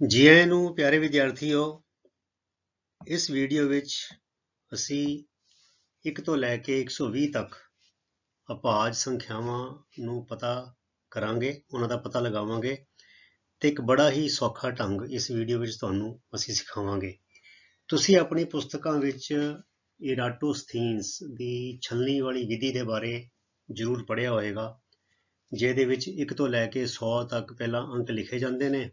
ਜੀ ਆਇਆਂ ਨੂੰ, ਪਿਆਰੇ ਵਿਦਿਆਰਥੀਓ, ਇਸ ਵੀਡੀਓ ਵਿੱਚ ਅਸੀਂ 1 ਤੋਂ ਲੈ ਕੇ 120 ਤੱਕ ਅਪਾਜ ਸੰਖਿਆਵਾਂ ਨੂੰ ਪਤਾ ਕਰਾਂਗੇ, ਉਹਨਾਂ ਦਾ ਪਤਾ ਲਗਾਵਾਂਗੇ ਤੇ ਇੱਕ ਬੜਾ ਹੀ ਸੌਖਾ ਢੰਗ ਇਸ ਵੀਡੀਓ ਵਿੱਚ ਤੁਹਾਨੂੰ ਅਸੀਂ ਸਿਖਾਵਾਂਗੇ। ਤੁਸੀਂ ਆਪਣੀ ਪੁਸਤਕਾਂ ਵਿੱਚ ਇਰਾਟੋਸਥੀਨਸ ਦੀ ਛਲਣੀ ਵਾਲੀ ਵਿਧੀ ਦੇ ਬਾਰੇ ਜ਼ਰੂਰ ਪੜ੍ਹਿਆ ਹੋਵੇਗਾ ਜਿਹਦੇ ਵਿੱਚ 1 ਤੋਂ ਲੈ ਕੇ 100 ਤੱਕ ਪਹਿਲਾਂ ਅੰਕ ਲਿਖੇ ਜਾਂਦੇ ਨੇ।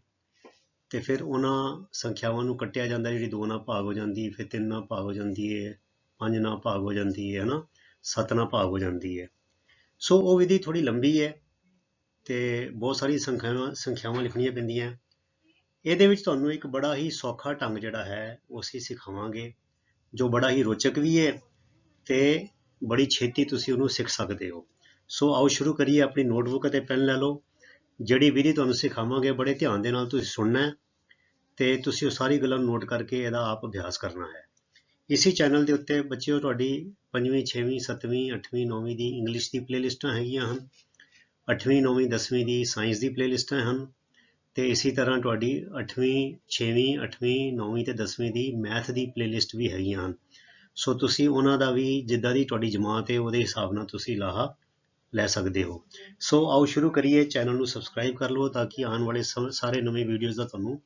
ਅਤੇ ਫਿਰ ਉਹਨਾਂ ਸੰਖਿਆਵਾਂ ਨੂੰ ਕੱਟਿਆ ਜਾਂਦਾ, ਜਿਹੜੀ ਦੋ ਨਾਲ ਭਾਗ ਹੋ ਜਾਂਦੀ ਫਿਰ ਤਿੰਨ ਨਾਲ ਭਾਗ ਹੋ ਜਾਂਦੀ ਹੈ, ਪੰਜ ਨਾਲ ਭਾਗ ਹੋ ਜਾਂਦੀ ਹੈ ਹੈ ਨਾ ਸੱਤ ਨਾਲ ਭਾਗ ਹੋ ਜਾਂਦੀ ਹੈ। ਸੋ ਉਹ ਵਿਧੀ ਥੋੜੀ ਲੰਬੀ ਹੈ ਤੇ ਬਹੁਤ ਸਾਰੀ ਸੰਖਿਆਵਾਂ ਸੰਖਿਆਵਾਂ ਲਿਖਣੀਆਂ ਪੈਂਦੀਆਂ। ਇਹਦੇ ਵਿੱਚ ਤੁਹਾਨੂੰ ਇੱਕ ਬੜਾ ਹੀ ਸੌਖਾ ਢੰਗ ਜਿਹੜਾ ਹੈ, ਉਹ ਅਸੀਂ ਸਿਖਾਵਾਂਗੇ, ਜੋ ਬੜਾ ਹੀ ਰੋਚਕ ਵੀ ਹੈ ਤੇ ਬੜੀ ਛੇਤੀ ਤੁਸੀਂ ਉਹਨੂੰ ਸਿੱਖ ਸਕਦੇ ਹੋ। ਸੋ ਆਓ ਸ਼ੁਰੂ ਕਰੀਏ ਆਪਣੀ ਨੋਟਬੁੱਕ ਅਤੇ ਪੈਨ ਲੈ ਲਓ। ਜਿਹੜੀ ਵਿਧੀ ਤੁਹਾਨੂੰ ਸਿਖਾਵਾਂਗੇ, ਬੜੇ ਧਿਆਨ ਦੇ ਨਾਲ ਤੁਸੀਂ ਸੁਣਨਾ ਹੈ। ਤੇ ਤੁਸੀਂ ਉਹ ਸਾਰੀ ਗੱਲਾਂ ਨੂੰ ਨੋਟ ਕਰਕੇ ਇਹਦਾ ਆਪ ਅਭਿਆਸ ਕਰਨਾ ਹੈ। ਇਸੇ ਚੈਨਲ ਦੇ ਉੱਤੇ ਬੱਚਿਓ, ਤੁਹਾਡੀ 5ਵੀਂ 6ਵੀਂ 7ਵੀਂ 8ਵੀਂ 9ਵੀਂ ਦੀ ਇੰਗਲਿਸ਼ ਦੀ ਪਲੇਲਿਸਟਾਂ ਹੈਗੀਆਂ ਹਨ। 8ਵੀਂ 9ਵੀਂ 10ਵੀਂ ਦੀ ਸਾਇੰਸ ਦੀ ਪਲੇਲਿਸਟਾਂ ਹਨ। ਤੇ ਇਸੇ ਤਰ੍ਹਾਂ ਤੁਹਾਡੀ 8ਵੀਂ 6ਵੀਂ 8ਵੀਂ 9ਵੀਂ ਤੇ 10ਵੀਂ ਦੀ ਮੈਥ ਦੀ ਪਲੇਲਿਸਟ ਵੀ ਹੈਗੀਆਂ ਹਨ। ਸੋ ਤੁਸੀਂ ਉਹਨਾਂ ਦਾ ਵੀ ਜਿੱਦਾਂ ਦੀ ਤੁਹਾਡੀ ਜਮਾਤ ਹੈ, ਉਹਦੇ ਹਿਸਾਬ ਨਾਲ ਤੁਸੀਂ ਲਾਹਾ ਲੈ ਸਕਦੇ ਹੋ। ਸੋ ਆਓ ਸ਼ੁਰੂ ਕਰੀਏ। ਚੈਨਲ ਨੂੰ ਸਬਸਕ੍ਰਾਈਬ ਕਰ ਲਓ ਤਾਂ ਕਿ ਆਉਣ ਵਾਲੇ ਸਮ- ਸਾਰੇ ਨਵੇਂ ਵੀਡੀਓਜ਼ ਦਾ ਤੁਹਾਨੂੰ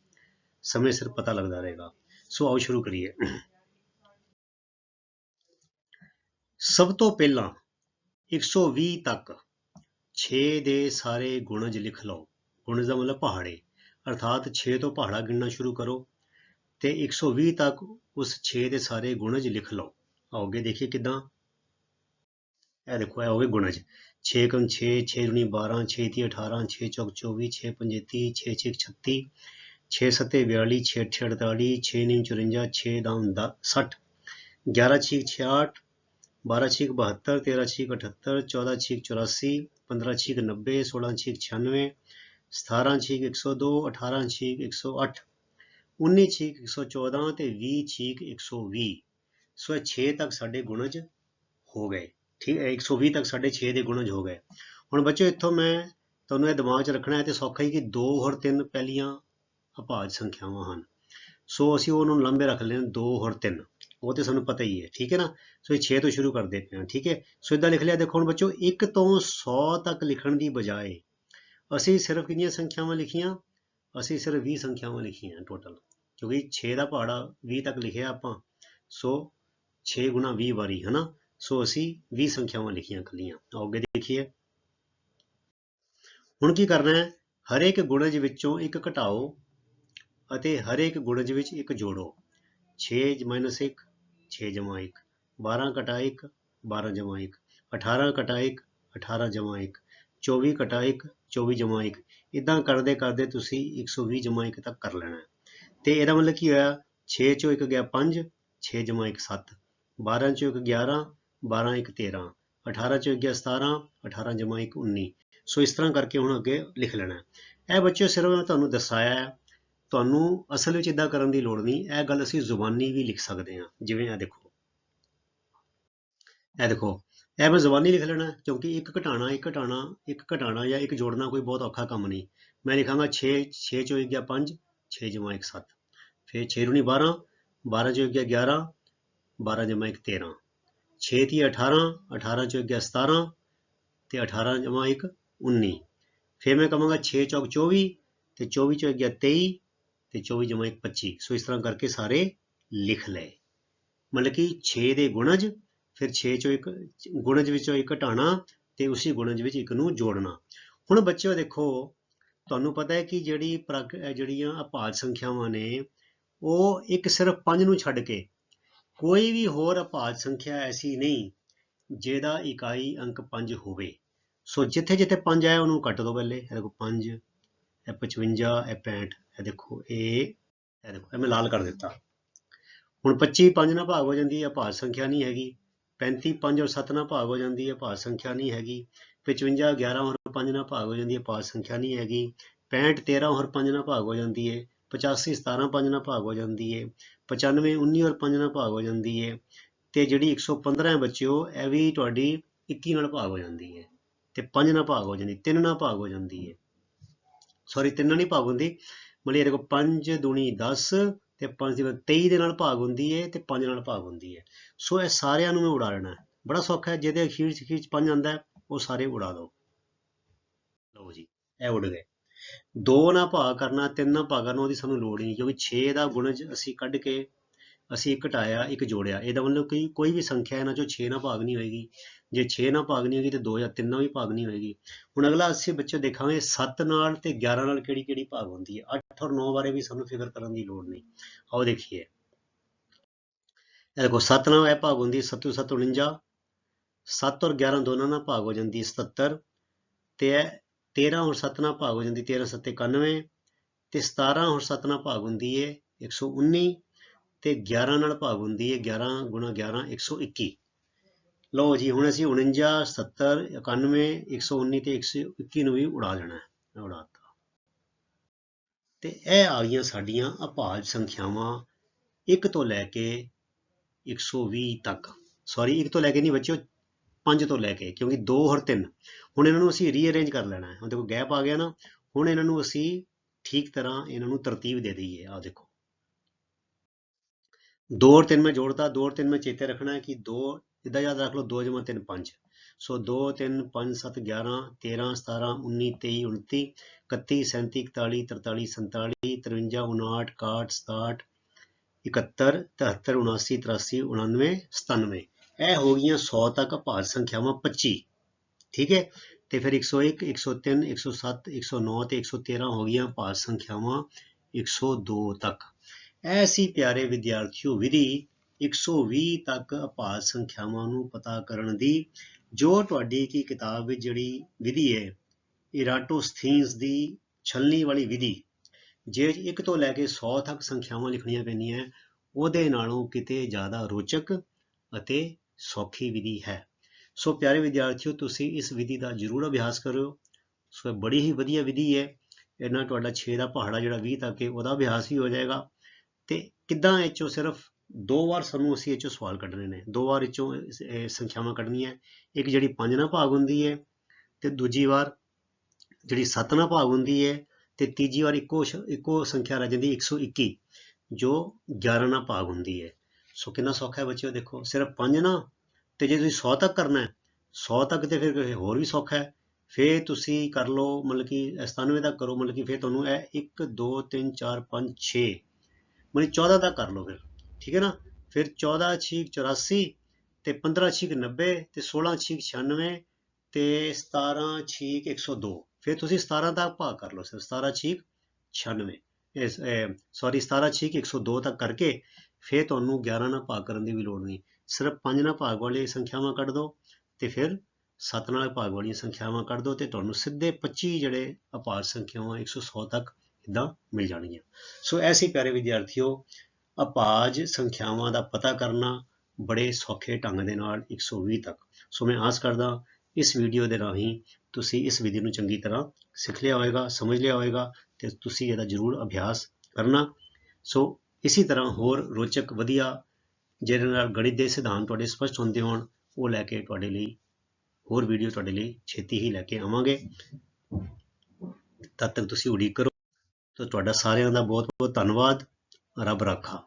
ਸਮੇਂ ਸਿਰ ਪਤਾ ਲੱਗਦਾ ਰਹੇਗਾ। ਸੋ ਆਓ ਸ਼ੁਰੂ ਕਰੀਏ। ਸਭ ਤੋਂ ਪਹਿਲਾਂ 120 ਤੱਕ 6 ਦੇ ਸਾਰੇ ਗੁਣਜ ਲਿਖ ਲਓ। ਗੁਣਜ ਦਾ ਮਤਲਬ ਪਹਾੜੇ। ਅਰਥਾਤ 6 ਤੋਂ ਪਹਾੜਾ ਗਿਣਨਾ ਸ਼ੁਰੂ ਕਰੋ ਤੇ 120 ਤੱਕ ਉਸ 6 ਦੇ ਸਾਰੇ ਗੁਣਜ ਲਿਖ ਲਓ। ਆਓਗੇ ਦੇਖੀਏ ਕਿਦਾਂ। ਇਹ ਦੇਖੋ, ਇਹ ਹੋ ਗਏ ਗੁਣਜ। 6 ਕਮ 6 6 ਦੁਨੀ 12 6 ਤੀ 18 6 ਚੌਕ 24 6 ਪੰਜੇ 30 6 ਛੇ 36 6 ਸੱਤੇ 42 6 ਅੱਠੇ 48 6 ਨੀਮ 54 6 ਦਾਮ 60 11 ਛੀਕ 66 12 ਛੀਕ 72 13 ਛੀਕ 78 14 ਛੀਕ 84 15 ਛੀਕ 90 16 ਛੀਕ 96 17 ਛੀਕ 102 18 ਛੀਕ 108 19 ਛੀਕ 114 ਤੇ 20 ਛੀਕ 120 ਸੋ ਇਹ 6 ਤੱਕ ਸਾਡੇ ਗੁਣਜ ਹੋ ਗਏ। ਠੀਕ ਹੈ 120 ਤੱਕ ਸਾਡੇ 6 ਦੇ ਗੁਣਜ ਹੋ ਗਏ। ਹੁਣ ਬੱਚੋ, ਇੱਥੋਂ ਮੈਂ ਤੁਹਾਨੂੰ ਇਹ ਦਿਮਾਗ 'ਚ ਰੱਖਣਾ ਹੈ ਤੇ ਸੌਖਾ ਹੀ ਕਿ 2 ਹੋਰ 3 ਪਹਿਲੀਆਂ ਅਭਾਜ ਸੰਖਿਆਵਾਂ ਹਨ। ਸੋ ਅਸੀਂ ਉਹਨੂੰ ਲੰਬੇ ਰੱਖ ਲੈਣ 2 ਹੋਰ 3 ਉਹ ਤੇ ਸਾਨੂੰ ਪਤਾ ਹੀ ਹੈ, ਠੀਕ ਹੈ ਨਾ? ਸੋ ਇਹ 6 ਤੋਂ ਸ਼ੁਰੂ ਕਰਦੇ ਪਏ ਹਾਂ, ਠੀਕ ਹੈ? ਸੋ ਇਦਾਂ ਲਿਖ ਲਿਆ, ਦੇਖੋ ਹੁਣ ਬੱਚੋ 1 ਤੋਂ 100 ਤੱਕ ਲਿਖਣ ਦੀ ਬਜਾਏ ਅਸੀਂ ਸਿਰਫ ਕਿੰਨੀਆਂ ਸੰਖਿਆਵਾਂ ਲਿਖੀਆਂ? ਅਸੀਂ ਸਿਰਫ 20 ਸੰਖਿਆਵਾਂ ਲਿਖੀਆਂ ਟੋਟਲ ਕਿਉਂਕਿ 6 ਦਾ ਪਹਾੜਾ 20 ਤੱਕ ਲਿਖਿਆ ਆਪਾਂ। ਸੋ 6 ਗੁਣਾ 20 ਵਾਰੀ, ਹਨਾ? ਸੋ ਅਸੀਂ 20 ਸੰਖਿਆਵਾਂ ਲਿਖੀਆਂ ਕੱਲੀਆਂ ਅੱਗੇ ਦੇਖੀਏ। ਹੁਣ ਕੀ ਕਰਨਾ ਹੈ? ਹਰੇਕ ਗੁਣਜ ਵਿੱਚੋਂ ਇੱਕ ਘਟਾਓ ਅਤੇ ਹਰੇਕ ਗੁਣਜ ਵਿੱਚ ਇੱਕ ਜੋੜੋ। 6 1 6 ਜਮਾ 1 12 ਘਟਾ 1 12 ਜਮਾ 1 18 ਘਟਾ 1 18 ਜਮਾ 1 24 ਘਟਾ 1 24 ਜਮਾ 1 ਇਦਾਂ ਕਰਦੇ ਕਰਦੇ ਤੁਸੀਂ 120 ਜਮਾ 1 ਤੱਕ ਕਰ ਲੈਣਾ। ਹੈ ਤੇ ਇਹਦਾ ਮਤਲਬ ਕੀ ਹੋਇਆ? 6 ਚੋਂ 1 ਗਿਆ 5 6 ਜਮਾ 1 7 12 ਚੋਂ 1 11 12 1 13 18 ਚੋਂ 1 ਗਿਆ 17 18 ਜਮਾ 1 19 ਸੋ ਇਸ ਤਰ੍ਹਾਂ ਕਰਕੇ ਹੁਣ ਅੱਗੇ ਲਿਖ ਲੈਣਾ। ਇਹ ਬੱਚਿਓ ਸਿਰਫ ਮੈਂ ਤੁਹਾਨੂੰ ਦੱਸਾਇਆ ਹੈ ਤੁਹਾਨੂੰ ਅਸਲ ਵਿੱਚ ਇਦਾਂ ਕਰਨ ਦੀ ਲੋੜ ਨਹੀਂ, ਇਹ ਗੱਲ ਅਸੀਂ ਜ਼ੁਬਾਨੀ ਵੀ ਲਿਖ ਸਕਦੇ ਹਾਂ, ਜਿਵੇਂ ਇਹ ਦੇਖੋ। ਇਹ ਦੇਖੋ, ਇਹ ਮੈਂ ਜ਼ੁਬਾਨੀ ਲਿਖ ਲੈਣਾ, ਕਿਉਂਕਿ ਇੱਕ ਘਟਾਣਾ ਇੱਕ ਘਟਾਣਾ ਇੱਕ ਘਟਾਣਾ ਜਾਂ ਇੱਕ ਜੋੜਨਾ ਕੋਈ ਬਹੁਤ ਔਖਾ ਕੰਮ ਨਹੀਂ। ਮੈਂ ਲਿਖਾਂਗਾ 6 6 ਚੋਂ 1 ਗਿਆ 5 6 ਜਮਾ 1 7 ਫਿਰ 6 ਦੁਨੀ 12 12 ਚੋਂ 1 ਗਿਆ 11 12 ਜਮਾ 1 13 6 ਤੀ 18 18 ਚੋਂ 1 ਗਿਆ 17 ਤੇ 18 ਜਮਾ 1 19 ਫਿਰ ਮੈਂ ਕਹਾਂਗਾ 6 ਚੌਕ 24 ਤੇ 24 ਚੋਂ 1 ਗਿਆ 23 ਤੇ 24 ਜਮਾ 1 25 ਸੋ ਇਸ ਤਰ੍ਹਾਂ ਕਰਕੇ ਸਾਰੇ ਲਿਖ ਲਏ। ਮਤਲਬ ਕਿ 6 ਦੇ ਗੁਣਜ, ਫਿਰ 6 ਚੋਂ ਇੱਕ ਗੁਣਜ ਵਿੱਚੋਂ ਇੱਕ ਘਟਾਣਾ ਤੇ ਉਸੇ ਗੁਣਜ ਵਿੱਚ ਇੱਕ ਨੂੰ ਜੋੜਨਾ। ਹੁਣ ਬੱਚਿਓ ਦੇਖੋ, ਤੁਹਾਨੂੰ ਪਤਾ ਹੈ ਕਿ ਜਿਹੜੀ ਪ੍ਰਕ, ਜਿਹੜੀਆਂ ਅਪਾਜ ਸੰਖਿਆਵਾਂ ਨੇ, ਉਹ ਇੱਕ ਸਿਰਫ 5 ਨੂੰ ਛੱਡ ਕੇ ਕੋਈ ਵੀ ਹੋਰ ਅਪਾਜ ਸੰਖਿਆ ਐਸੀ ਨਹੀਂ ਜਿਹਦਾ ਇਕਾਈ ਅੰਕ 5 ਹੋਵੇ। ਸੋ ਜਿੱਥੇ ਜਿੱਥੇ 5 ਆਇਆ ਉਹਨੂੰ ਕੱਟ ਦਿਓ ਪਹਿਲੇ। ਇਹ ਦੇਖੋ 5 ਇਹ 55 ਇਹ 65 ਇਹ ਦੇਖੋ, ਇਹ ਇਹ ਦੇਖੋ, ਇਹ ਮੈਂ ਲਾਲ ਕਰ ਦਿੱਤਾ। ਹੁਣ 25 5 ਨਾਲ ਭਾਗ ਹੋ ਜਾਂਦੀ ਹੈ ਅਪਾਜ ਸੰਖਿਆ ਨਹੀਂ ਹੈਗੀ। 35 5 ਔਰ 7 ਨਾਲ ਭਾਗ ਹੋ ਜਾਂਦੀ ਹੈ ਭਾਜ ਸੰਖਿਆ ਨਹੀਂ ਹੈਗੀ। 55 11 ਔਰ 5 ਨਾਲ ਭਾਗ ਹੋ ਜਾਂਦੀ ਹੈ ਭਾਜ ਸੰਖਿਆ ਨਹੀਂ ਹੈਗੀ। 65 13 ਔਰ 5 ਨਾਲ ਭਾਗ ਹੋ ਜਾਂਦੀ ਹੈ। 85 17 5 ਨਾਲ ਭਾਗ ਹੋ ਜਾਂਦੀ ਹੈ। 95 19 ਔਰ 5 ਨਾਲ ਭਾਗ ਹੋ ਜਾਂਦੀ ਹੈ। ਤੇ ਜਿਹੜੀ 115 ਹੈ ਬੱਚਿਓ, ਇਹ ਵੀ ਤੁਹਾਡੀ 21 ਨਾਲ ਭਾਗ ਹੋ ਜਾਂਦੀ ਹੈ। ਤੇ 5 ਨਾਲ ਭਾਗ ਹੋ ਜਾਂਦੀ 3 ਨਾਲ ਭਾਗ ਹੋ ਜਾਂਦੀ ਹੈ। ਸੌਰੀ 3 ਨਾਲ ਨਹੀਂ ਭਾਗ ਹੁੰਦੀ। ਮਤਲਬ ਇਹਦੇ ਕੋਲ 5 ਦੁਣੀ 10 ਤੇ 5 ਦੀ 23 ਦੇ ਨਾਲ ਭਾਗ ਹੁੰਦੀ ਹੈ ਤੇ 5 ਨਾਲ ਭਾਗ ਹੁੰਦੀ ਹੈ ਸੋ ਇਹ ਸਾਰਿਆਂ ਨੂੰ ਮੈਂ ਉਡਾ ਲੈਣਾ ਹੈ। ਬੜਾ ਸੌਖਾ ਹੈ, ਜਿਹਦੇ ਅਖੀਰ ਚ ਅਖੀਰ ਚ 5 ਆਂਦਾ ਉਹ ਸਾਰੇ ਉਡਾ ਦਿਓ। ਲਓ ਜੀ, ਇਹ ਉੱਡ ਗਏ। ਦੋ ਨਾਲ ਭਾਗ ਕਰਨਾ, ਤਿੰਨ ਨਾਲ ਭਾਗ ਕਰਨਾ, ਉਹਦੀ ਸਾਨੂੰ ਲੋੜ ਹੀ ਨਹੀਂ, ਕਿਉਂਕਿ 6 ਦਾ ਗੁਣਜ ਅਸੀਂ ਕੱਢ ਕੇ ਅਸੀਂ ਇੱਕ ਘਟਾਇਆ ਇੱਕ ਜੋੜਿਆ। ਇਹਦਾ ਮਤਲਬ ਕਿ ਕੋਈ ਵੀ ਸੰਖਿਆ ਇਹਨਾਂ ਚੋਂ 6 ਨਾਲ ਭਾਗ ਨਹੀਂ ਹੋਏਗੀ। ਜੇ 6 ਨਾਲ ਭਾਗ ਨਹੀਂ ਹੋਏਗੀ ਤੇ 2 ਜਾਂ 3 ਨਾਲ ਵੀ ਭਾਗ ਨਹੀਂ ਹੋਏਗੀ। ਹੁਣ ਅਗਲਾ ਅਸੀਂ ਬੱਚੇ ਦੇਖਾਂਗੇ 7 ਨਾਲ ਤੇ 11 ਨਾਲ ਕਿਹੜੀ ਕਿਹੜੀ ਭਾਗ ਹੁੰਦੀ ਹੈ। 8 ਔਰ 9 ਬਾਰੇ ਵੀ ਸਾਨੂੰ ਫਿਕਰ ਕਰਨ ਦੀ ਲੋੜ ਨਹੀਂ। ਆਓ ਦੇਖੀਏ। ਇਹ ਦੇਖੋ 7 ਨਾਲ ਇਹ ਭਾਗ ਹੁੰਦੀ ਹੈ 7 7 49 7 ਔਰ 11 ਦੋਨਾਂ ਨਾਲ ਭਾਗ ਹੋ ਜਾਂਦੀ ਹੈ 77 ਤੇ ਇਹ 13 ਔਰ 7 ਨਾਲ ਭਾਗ ਹੋ ਜਾਂਦੀ 13 7 91 ਤੇ 17 ਔਰ 7 ਨਾਲ ਭਾਗ ਹੁੰਦੀ ਹੈ 119 ਤੇ 11 ਨਾਲ ਭਾਗ ਹੁੰਦੀ ਹੈ 11 ਗੁਣਾ 11 121 ਲਓ ਜੀ, ਹੁਣ ਅਸੀਂ 49 70 91 119 ਤੇ 121 ਨੂੰ ਵੀ ਉਡਾ ਲੈਣਾ ਹੈ। ਉਡਾਤਾ ਤੇ ਇਹ ਆ ਗਈਆਂ ਸਾਡੀਆਂ ਅਭਾਜ ਸੰਖਿਆਵਾਂ 1 ਤੋਂ ਲੈ ਕੇ 120 ਤੱਕ। ਸੌਰੀ 1 ਤੋਂ ਲੈ ਕੇ ਨਹੀਂ ਬੱਚਿਓ 5 ਤੋਂ ਲੈ ਕੇ, ਕਿਉਂਕਿ 2 ਔਰ 3 ਹੁਣ ਇਹਨਾਂ ਨੂੰ ਅਸੀਂ ਰੀਅਰੇਂਜ ਕਰ ਲੈਣਾ ਹੈ। ਹੁਣ ਦੇਖੋ ਗੈਪ ਆ ਗਿਆ ਨਾ, ਹੁਣ ਇਹਨਾਂ ਨੂੰ ਅਸੀਂ ਠੀਕ ਤਰ੍ਹਾਂ ਇਹਨਾਂ ਨੂੰ ਤਰਤੀਬ ਦੇ ਦਈਏ। ਆ ਦੇਖੋ। 2 ਔਰ 3 ਮੈਂ ਜੋੜਦਾ 2 ਔਰ 3 ਮੈਂ ਚੇਤੇ ਰੱਖਣਾ ਹੈ ਕਿ 2 ਇਦਾਂ ਯਾਦ ਰੱਖ ਲਓ 2 ਜਮਾ 3 5 ਸੋ 2 3 5 7 11 13 17 19 23 29 31 37 41 43 47 53 59 61 67 71 73 79 83 99 97 ਇਹ ਹੋ ਗਈਆਂ 100 ਤੱਕ ਭਾਜ ਸੰਖਿਆਵਾਂ 25 ਠੀਕ ਹੈ ਤੇ ਫਿਰ 101 103 107 109 ਤੇ 113 ਹੋ ਗਈਆਂ ਭਾਜ ਸੰਖਿਆਵਾਂ 102 ਤੱਕ ਐਸੀ ਪਿਆਰੇ ਵਿਦਿਆਰਥੀਓ ਵਿਧੀ 120 ਤੱਕ ਅਪਾਜ ਸੰਖਿਆਵਾਂ ਨੂੰ ਪਤਾ ਕਰਨ ਦੀ, ਜੋ ਤੁਹਾਡੀ ਕੀ ਕਿਤਾਬ ਵਿੱਚ ਜਿਹੜੀ ਵਿਧੀ ਹੈ, ਇਰਾਟੋਸਥੀਨਸ ਦੀ ਛਲਣੀ ਵਾਲੀ ਵਿਧੀ, ਜੇ 1 ਤੋਂ ਲੈ ਕੇ 100 ਤੱਕ ਸੰਖਿਆਵਾਂ ਲਿਖਣੀਆਂ ਪੈਂਦੀਆਂ, ਉਹਦੇ ਨਾਲੋਂ ਕਿਤੇ ਜ਼ਿਆਦਾ ਰੋਚਕ ਅਤੇ ਸੌਖੀ ਵਿਧੀ ਹੈ। ਸੋ ਪਿਆਰੇ ਵਿਦਿਆਰਥੀਓ, ਤੁਸੀਂ ਇਸ ਵਿਧੀ ਦਾ ਜ਼ਰੂਰ ਅਭਿਆਸ ਕਰਿਓ। ਸੋ ਇਹ ਬੜੀ ਹੀ ਵਧੀਆ ਵਿਧੀ ਹੈ। ਇਹਨਾਂ ਤੁਹਾਡਾ 6 ਦਾ ਪਹਾੜਾ ਜਿਹੜਾ 20 ਤੱਕ ਹੈ, ਉਹਦਾ ਅਭਿਆਸ ਵੀ ਹੋ ਜਾਏਗਾ। ਤੇ ਕਿੱਦਾਂ ਇਹ ਚੋਂ ਸਿਰਫ ਦੋ ਵਾਰ ਸਾਨੂੰ ਅਸੀਂ ਇਹ ਚੋਂ ਸਵਾਲ ਕੱਢਣੇ ਨੇ? ਦੋ ਵਾਰ ਇਹ ਚੋਂ ਸੰਖਿਆਵਾਂ ਕੱਢਣੀਆਂ ਇੱਕ ਜਿਹੜੀ ਪੰਜ ਨਾਲ ਭਾਗ ਹੁੰਦੀ ਹੈ ਤੇ ਦੂਜੀ ਵਾਰ ਜਿਹੜੀ 7 ਨਾਲ ਭਾਗ ਹੁੰਦੀ ਹੈ ਤੇ ਤੀਜੀ ਵਾਰ ਇੱਕੋ ਸ਼- ਇੱਕੋ ਸੰਖਿਆ ਰਹਿ ਜਾਂਦੀ 121 ਜੋ 11 ਨਾਲ ਭਾਗ ਹੁੰਦੀ ਹੈ। ਸੋ ਕਿੰਨਾ ਸੌਖਾ ਹੈ ਬੱਚਿਓ, ਦੇਖੋ, ਸਿਰਫ 5 ਨਾ ਤੇ ਜੇ ਤੁਸੀਂ 100 ਤੱਕ ਕਰਨਾ ਹੈ 100 ਤੱਕ ਤੇ ਫਿਰ ਹੋਰ ਵੀ ਸੌਖਾ ਹੈ। ਫਿਰ ਤੁਸੀਂ ਕਰ ਲਓ ਮਤਲਬ ਕਿ 97 ਤੱਕ ਕਰੋ, ਮਤਲਬ ਕਿ ਫਿਰ ਤੁਹਾਨੂੰ ਇਹ 1 2 3 4 5 6 ਮਤਲਬ 14 ਤੱਕ ਕਰ ਲਓ ਫਿਰ, ਠੀਕ ਹੈ ਨਾ? ਫਿਰ 14 ਛੀਕ 84 ਤੇ 15 ਛੀਕ 90 ਤੇ 16 ਛੀਕ 96 ਤੇ 17 ਛੀਕ 102 ਫਿਰ ਤੁਸੀਂ 17 ਤੱਕ ਭਾਗ ਕਰ ਲਓ ਸਿਰ 17 ਛੀਕ 96 ਇਸ ਸੌਰੀ 17 ਛੀਕ 102 ਤੱਕ ਕਰਕੇ ਫਿਰ ਤੁਹਾਨੂੰ 11 ਨਾਲ ਭਾਗ ਕਰਨ ਦੀ ਵੀ ਲੋੜ ਨਹੀਂ। ਸਿਰਫ 5 ਨਾਲ ਭਾਗ ਵਾਲੀ ਸੰਖਿਆਵਾਂ ਕੱਢ ਦਿਓ ਤੇ ਫਿਰ 7 ਨਾਲ ਭਾਗ ਵਾਲੀਆਂ ਸੰਖਿਆਵਾਂ ਕੱਢ ਦਿਓ ਤੇ ਤੁਹਾਨੂੰ ਸਿੱਧੇ 25 ਜਿਹੜੇ ਅਪਾਰ ਸੰਖਿਆਵਾਂ 100 ਤੱਕ ਇਦਾਂ ਮਿਲ ਜਾਣਗੀਆਂ। ਸੋ ਐਸੀ ਪਿਆਰੇ ਵਿਦਿਆਰਥੀਓ, ਅਪਾਜ ਸੰਖਿਆਵਾਂ ਦਾ ਪਤਾ ਕਰਨਾ ਬੜੇ ਸੌਖੇ ਢੰਗ ਦੇ ਨਾਲ 120 ਤੱਕ। ਸੋ ਮੈਂ ਆਸ ਕਰਦਾ ਇਸ ਵੀਡੀਓ ਦੇ ਰਾਹੀਂ ਤੁਸੀਂ ਇਸ ਵਿਧੀ ਨੂੰ ਚੰਗੀ ਤਰ੍ਹਾਂ ਸਿੱਖ ਲਿਆ ਹੋਵੇਗਾ, ਸਮਝ ਲਿਆ ਹੋਵੇਗਾ ਤੇ ਤੁਸੀਂ ਇਹਦਾ ਜ਼ਰੂਰ ਅਭਿਆਸ ਕਰਨਾ। ਸੋ ਇਸੇ ਤਰ੍ਹਾਂ ਹੋਰ ਰੋਚਕ, ਵਧੀਆ ਜਿਹਦੇ ਨਾਲ ਗਣਿਤ ਦੇ ਸਿਧਾਂਤ ਤੁਹਾਡੇ ਸਪਸ਼ਟ ਹੁੰਦੇ ਹੋਣ, ਉਹ ਲੈ ਕੇ ਤੁਹਾਡੇ ਲਈ ਹੋਰ ਵੀਡੀਓ ਤੁਹਾਡੇ ਲਈ ਛੇਤੀ ਹੀ ਲੈ ਕੇ ਆਵਾਂਗੇ। ਤਦ ਤੱਕ ਤੁਸੀਂ ਉਡੀਕ ਕਰੋ। ਤਾਂ ਤੁਹਾਡਾ ਸਾਰਿਆਂ ਦਾ ਬਹੁਤ ਬਹੁਤ ਧੰਨਵਾਦ। ਰੱਬ ਰਾਖਾ।